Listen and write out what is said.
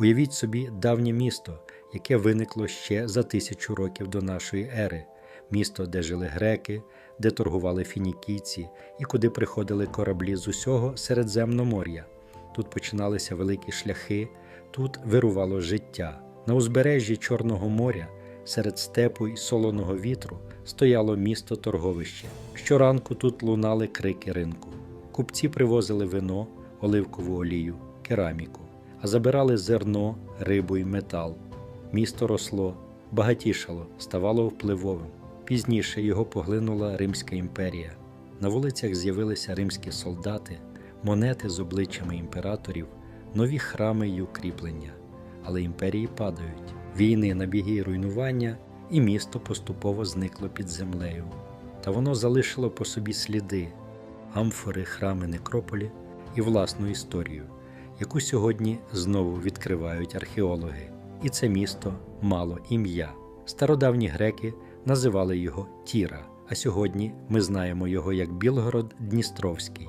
Уявіть собі давнє місто, яке виникло ще за тисячу років до нашої ери, місто, де жили греки, де торгували фінікійці і куди приходили кораблі з усього Середземномор'я. Тут починалися великі шляхи, тут вирувало життя. На узбережжі Чорного моря, серед степу й солоного вітру, стояло місто торговище. Щоранку тут лунали крики ринку. Купці привозили вино, оливкову олію, кераміку, а забирали зерно, рибу й метал. Місто росло, багатішало, ставало впливовим. Пізніше його поглинула Римська імперія. На вулицях з'явилися римські солдати, монети з обличчями імператорів, нові храми й укріплення. Але імперії падають, війни, набіги й руйнування, і місто поступово зникло під землею. Та воно залишило по собі сліди, амфори, храми, некрополі і власну історію, яку сьогодні знову відкривають археологи. І це місто мало ім'я. Стародавні греки називали його Тіра, а сьогодні ми знаємо його як Білгород Дністровський.